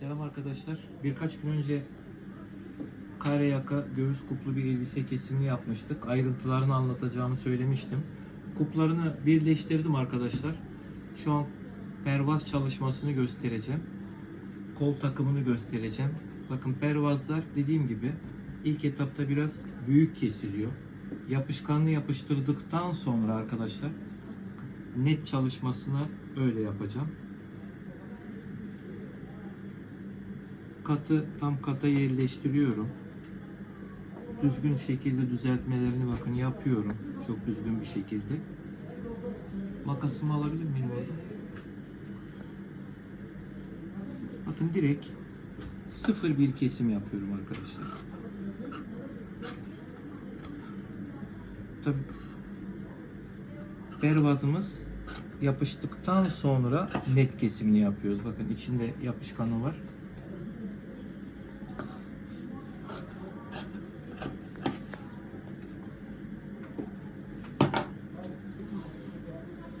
Selam arkadaşlar. Birkaç gün önce kare yaka göğüs kuplu bir elbise kesimini yapmıştık. Ayrıntılarını anlatacağımı söylemiştim. Kuplarını birleştirdim arkadaşlar. Şu an pervaz çalışmasını göstereceğim. Kol takımını göstereceğim. Bakın pervazlar dediğim gibi ilk etapta biraz büyük kesiliyor. Yapışkanlı yapıştırdıktan sonra arkadaşlar net çalışmasını öyle yapacağım. Katı tam kata yerleştiriyorum. Düzgün şekilde düzeltmelerini bakın yapıyorum. Çok düzgün bir şekilde. Makasımı alabilir miyim orada? Bakın direkt sıfır bir kesim yapıyorum arkadaşlar. Tabii pervazımız yapıştıktan sonra net kesimini yapıyoruz. Bakın içinde yapışkanı var.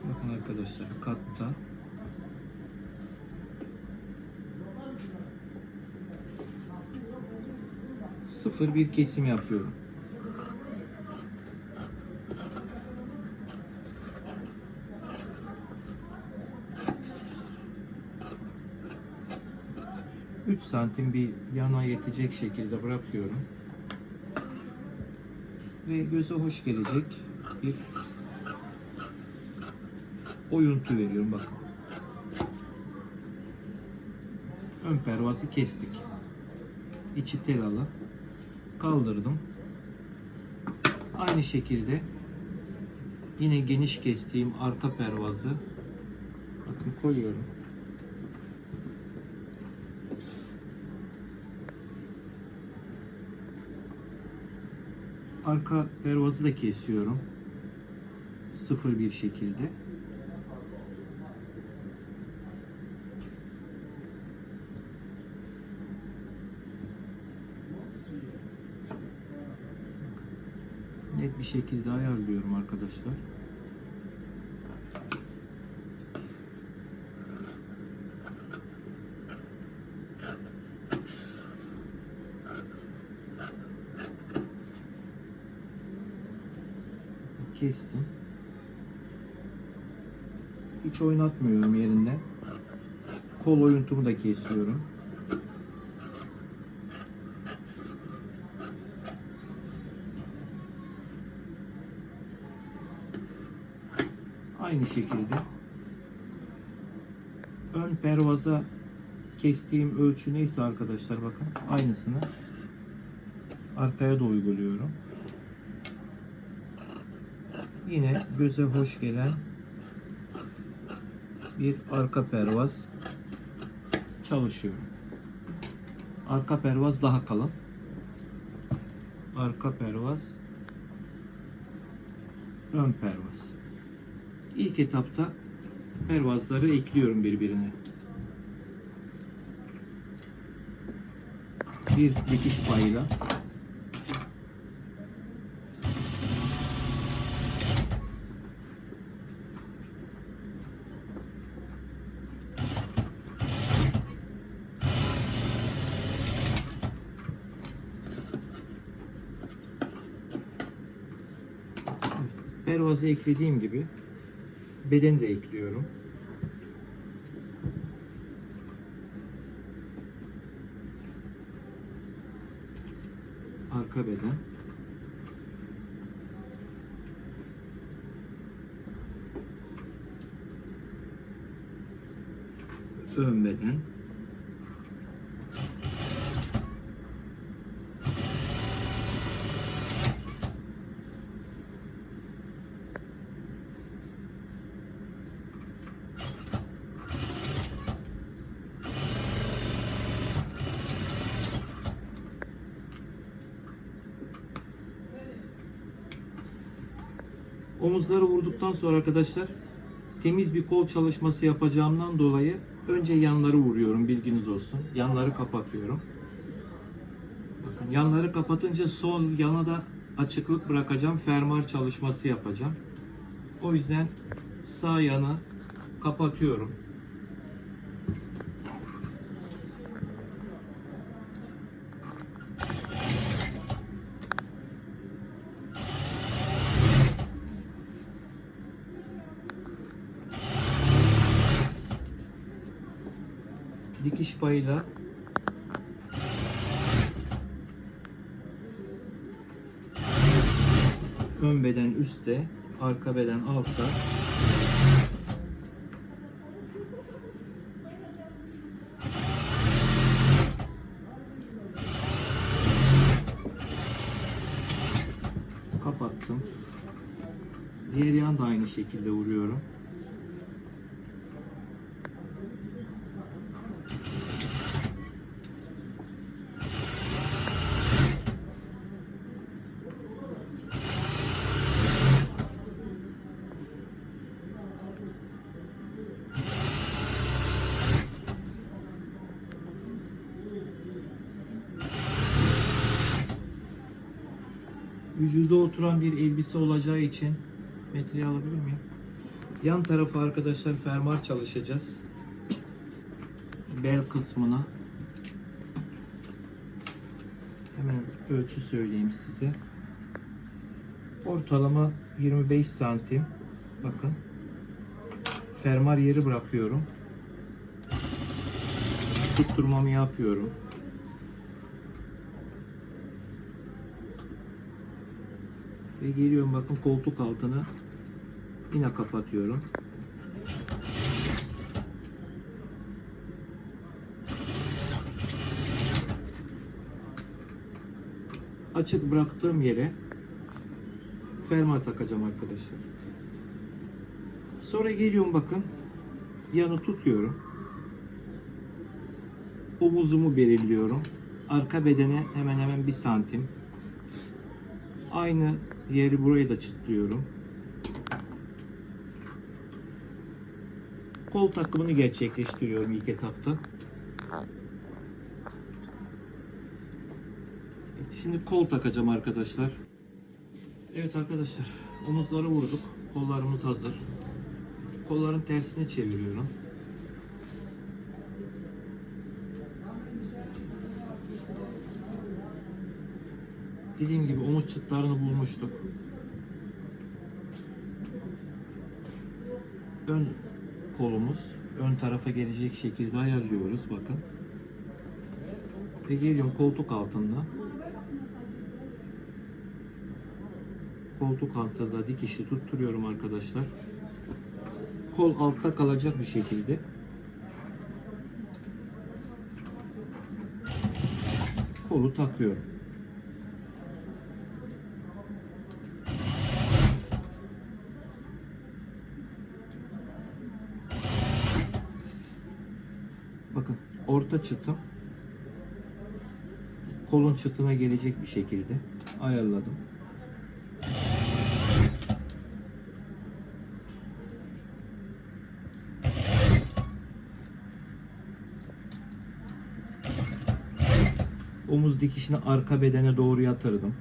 Bakın arkadaşlar katta sıfır bir kesim yapıyorum. Üç santim bir yana yetecek şekilde bırakıyorum. Ve göze hoş gelecek bir oyuntu veriyorum bakın. Ön pervazı kestik. İçi telalı. Kaldırdım. Aynı şekilde yine geniş kestiğim arka pervazı bakın koyuyorum. Arka pervazı da kesiyorum. Sıfır bir şekilde. net bir şekilde ayarlıyorum arkadaşlar. Kestim. Hiç oynatmıyorum yerinden. Kol oyuntumu da kesiyorum. Aynı şekilde ön pervaza kestiğim ölçü neyse arkadaşlar bakın aynısını arkaya da uyguluyorum. Yine göze hoş gelen bir arka pervaz çalışıyorum. Arka pervaz daha kalın. Arka pervaz ön pervaz. İlk etapta pervazları ekliyorum birbirine. Bir dikiş payıyla pervazı eklediğim gibi beden de ekliyorum. Arka beden. Ön beden. Omuzları vurduktan sonra arkadaşlar temiz bir kol çalışması yapacağımdan dolayı önce yanları vuruyorum bilginiz olsun. Yanları kapatıyorum. Bakın yanları kapatınca sol yana da açıklık bırakacağım. Fermuar çalışması yapacağım. O yüzden sağ yana kapatıyorum. dikiş payıyla ön beden üstte, arka beden altta. Kapattım. Diğer yan da aynı şekilde vuruyorum. vücuda oturan bir elbise olacağı için metreyi alabilir miyim? Yan tarafı arkadaşlar fermuar çalışacağız. Bel kısmına. Hemen ölçü söyleyeyim size. Ortalama 25 santim. Bakın. Fermuar yeri bırakıyorum. Tutturmamı yapıyorum. Ve geliyorum bakın koltuk altını yine kapatıyorum. Açık bıraktığım yere fermuar takacağım arkadaşlar. Sonra geliyorum bakın yanı tutuyorum. Omuzumu belirliyorum. Arka bedene hemen hemen bir santim. Aynı yeri burayı da çıtlıyorum. Kol takımını gerçekleştiriyorum ilk etapta. Şimdi kol takacağım arkadaşlar. Evet arkadaşlar omuzları vurduk. Kollarımız hazır. Kolların tersini çeviriyorum. Dediğim gibi omuz çıtlarını bulmuştuk. Ön kolumuz ön tarafa gelecek şekilde ayarlıyoruz bakın. Ve geliyorum koltuk altında. Koltuk altında dikişi tutturuyorum arkadaşlar. Kol altta kalacak bir şekilde. Kolu takıyorum. Bakın orta çıtım kolun çıtına gelecek bir şekilde ayarladım. Omuz dikişini arka bedene doğru yatırdım.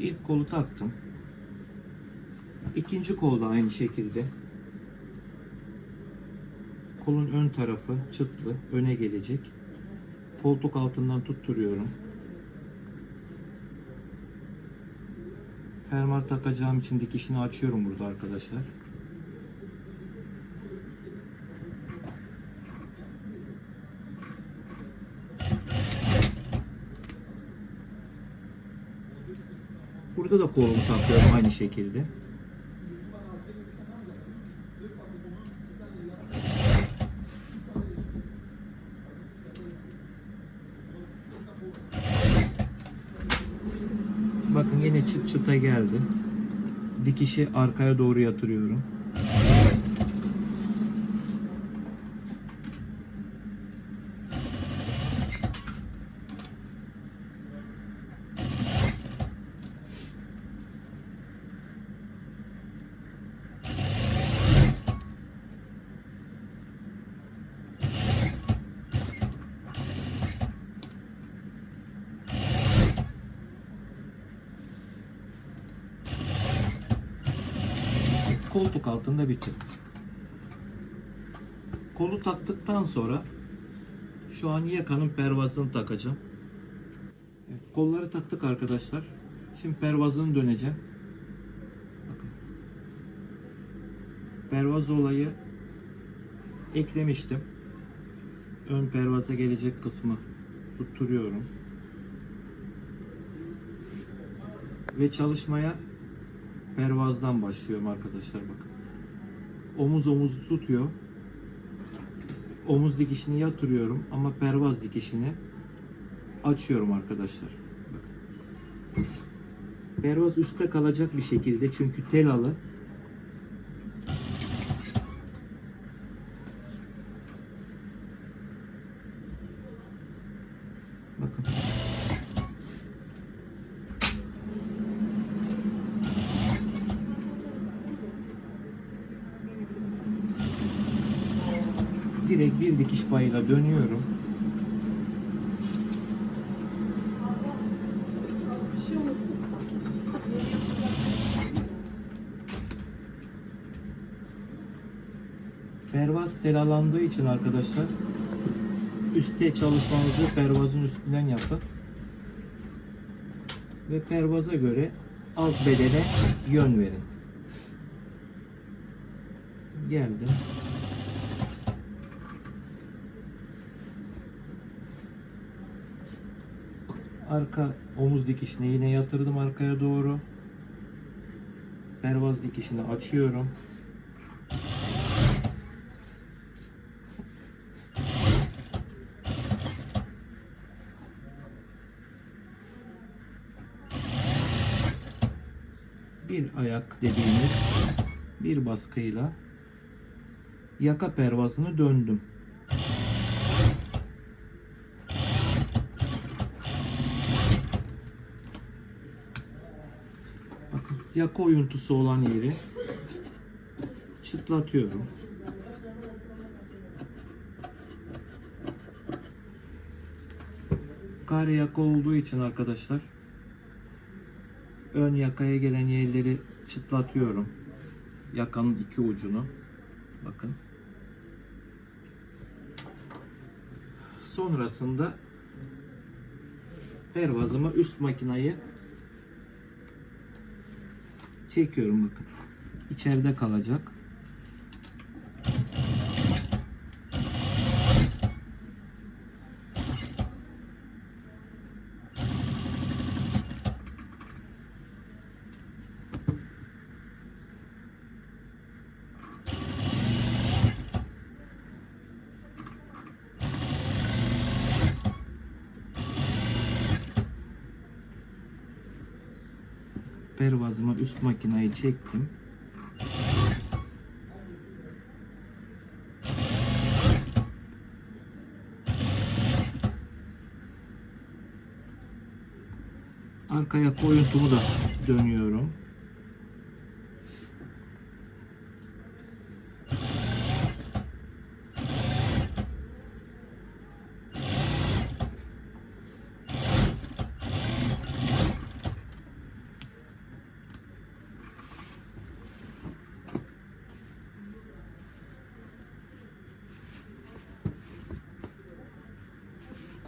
İlk kolu taktım. Kol da aynı şekilde. Kolun ön tarafı çıtlı, öne gelecek. Koltuk altından tutturuyorum. Fermuar takacağım için dikişini açıyorum burada arkadaşlar. Burada da kolumu takıyorum aynı şekilde. Bakın yine çıt çıta geldi. Dikişi arkaya doğru yatırıyorum. koltuk altında bitti. Kolu taktıktan sonra şu an yakanın pervazını takacağım. Evet, kolları taktık arkadaşlar. Şimdi pervazını döneceğim. Bakın. Pervaz olayı eklemiştim. Ön pervaza gelecek kısmı tutturuyorum. Ve çalışmaya pervazdan başlıyorum arkadaşlar bakın. Omuz omuzu tutuyor. Omuz dikişini yatırıyorum ama pervaz dikişini açıyorum arkadaşlar. Pervaz üstte kalacak bir şekilde çünkü tel alı. Bakın. Direkt bir dikiş payıyla dönüyorum. Pervaz telalandığı için arkadaşlar üstte çalışmanızı pervazın üstünden yapın. Ve pervaza göre alt bedene yön verin. Geldim. Arka omuz dikişini yine yatırdım arkaya doğru. Pervaz dikişini açıyorum. bir ayak dediğimiz bir baskıyla yaka pervazını döndüm. Yaka oyuntusu olan yeri çıtlatıyorum. Kare yaka olduğu için arkadaşlar ön yakaya gelen yerleri çıtlatıyorum. Yakanın iki ucunu. Bakın. Sonrasında pervazıma üst makinayı çekiyorum bakın. İçeride kalacak. Pervazıma üst makinayı çektim. Arkaya koyuntumu da dönüyorum.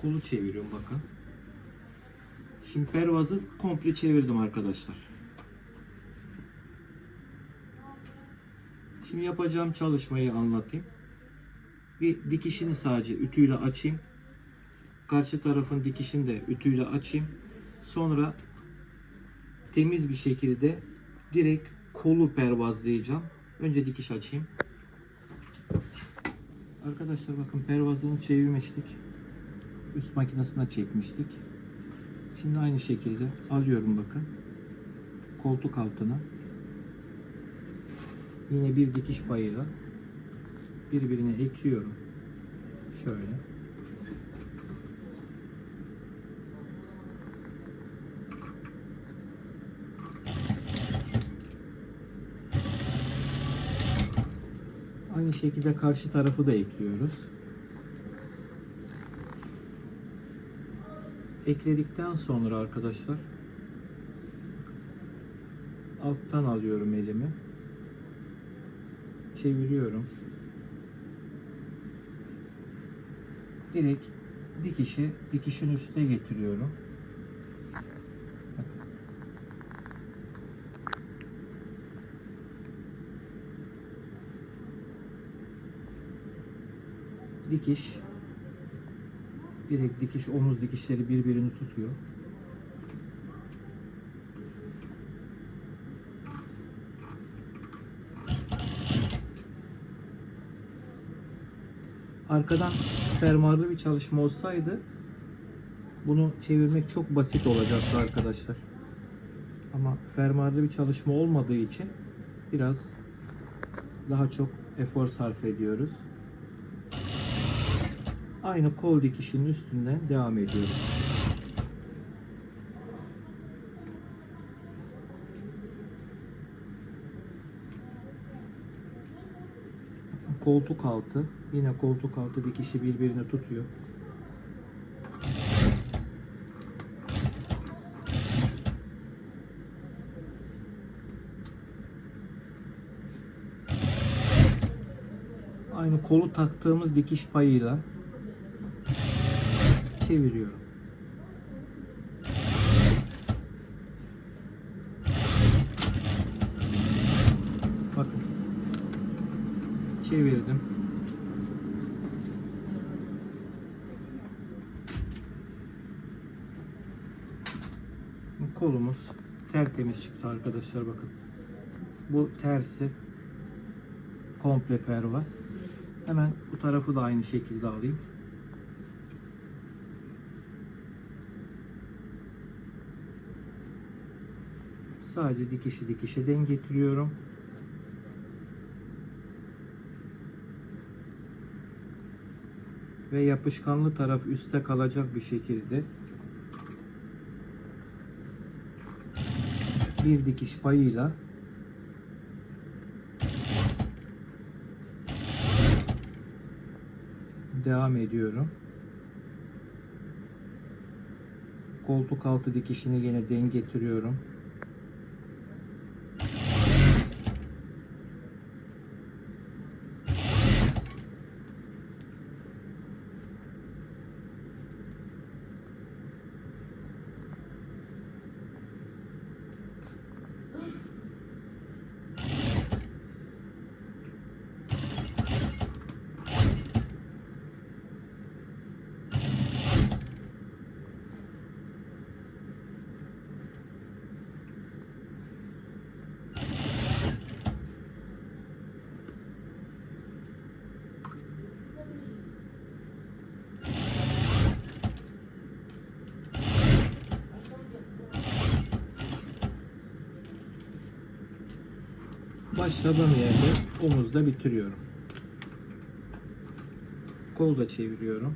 Kolu çeviriyorum bakın. Şimdi pervazı komple çevirdim arkadaşlar. Şimdi yapacağım çalışmayı anlatayım. Bir dikişini sadece ütüyle açayım. Karşı tarafın dikişini de ütüyle açayım. Sonra temiz bir şekilde direkt kolu pervazlayacağım. Önce dikiş açayım. Arkadaşlar bakın pervazını çevirmiştik. Üst makinesine çekmiştik. Şimdi aynı şekilde alıyorum bakın. Koltuk altına. Yine bir dikiş payıyla birbirine ekliyorum. Şöyle. Aynı şekilde karşı tarafı da ekliyoruz. Ekledikten sonra arkadaşlar alttan alıyorum elimi. Çeviriyorum. direkt dikişi dikişin üstüne getiriyorum. Dikiş direkt dikiş omuz dikişleri birbirini tutuyor. Arkadan fermuarlı bir çalışma olsaydı bunu çevirmek çok basit olacaktı arkadaşlar. Ama fermuarlı bir çalışma olmadığı için biraz daha çok efor sarf ediyoruz. Aynı kol dikişinin üstünden devam ediyoruz. Koltuk altı, yine koltuk altı dikişi birbirini tutuyor. Aynı kolu taktığımız dikiş payıyla çeviriyorum. Bakın. Çevirdim. Kolumuz tertemiz çıktı arkadaşlar bakın. Bu tersi komple pervaz. Hemen bu tarafı da aynı şekilde alayım. Sadece dikişi dikişe denk getiriyorum. Ve yapışkanlı taraf üstte kalacak bir şekilde bir dikiş payıyla devam ediyorum. Koltuk altı dikişini yine denk getiriyorum. Başladığım yerde omuzda bitiriyorum. Kol da çeviriyorum.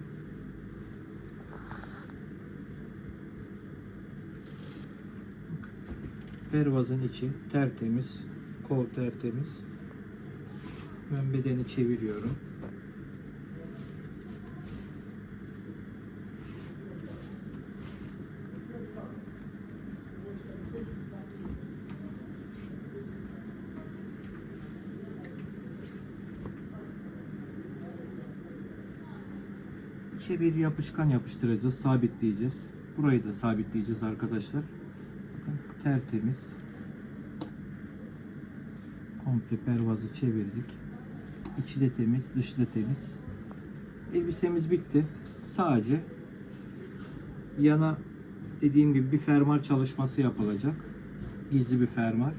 Pervazın içi tertemiz, kol tertemiz. Ben bedeni çeviriyorum. İçe bir yapışkan yapıştıracağız, sabitleyeceğiz. Burayı da sabitleyeceğiz arkadaşlar. Bakın tertemiz. Komple pervazı çevirdik. İçi de temiz, dışı da temiz. Elbisemiz bitti. Sadece yana dediğim gibi bir fermuar çalışması yapılacak. Gizli bir fermuar.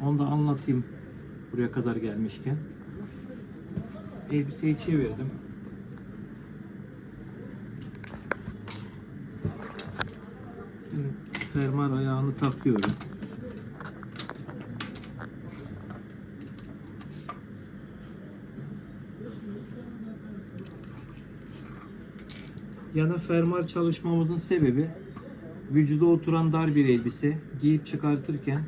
Onu da anlatayım buraya kadar gelmişken. Elbiseyi çevirdim. Şimdi fermuar ayağını takıyorum. Yana fermuar çalışmamızın sebebi vücuda oturan dar bir elbise giyip çıkartırken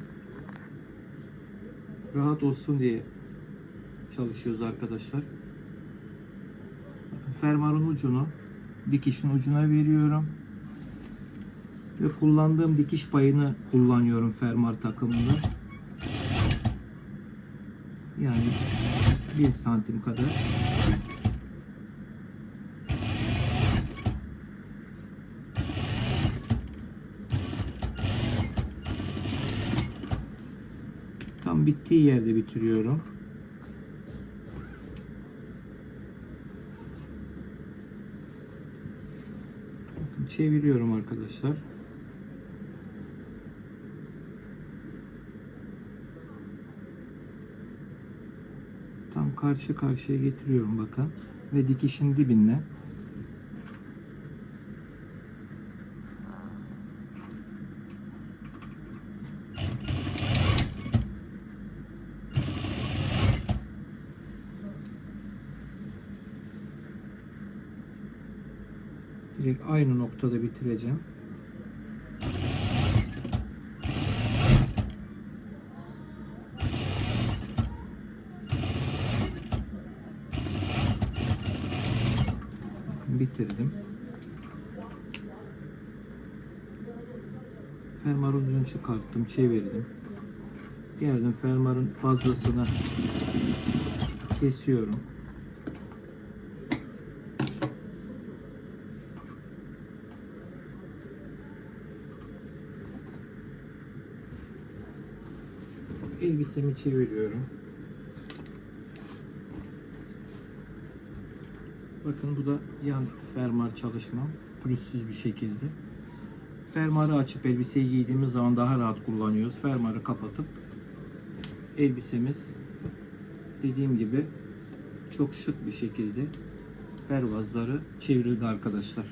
rahat olsun diye çalışıyoruz arkadaşlar. Fermuarın ucunu dikişin ucuna veriyorum ve kullandığım dikiş payını kullanıyorum fermuar takımında. Yani 1 santim kadar. Tam bittiği yerde bitiriyorum. Çeviriyorum arkadaşlar. Karşı karşıya getiriyorum bakın. Ve dikişin dibinde. Direkt aynı noktada bitireceğim. Bakın bitirdim. Fermuar ucunu çıkarttım, çevirdim. Geldim fermuarın fazlasını kesiyorum. Elbisemi çeviriyorum. Bakın bu da yan fermuar çalışmam. Pürüzsüz bir şekilde. Fermuarı açıp elbiseyi giydiğimiz zaman daha rahat kullanıyoruz. Fermuarı kapatıp elbisemiz dediğim gibi çok şık bir şekilde pervazları çevrildi arkadaşlar.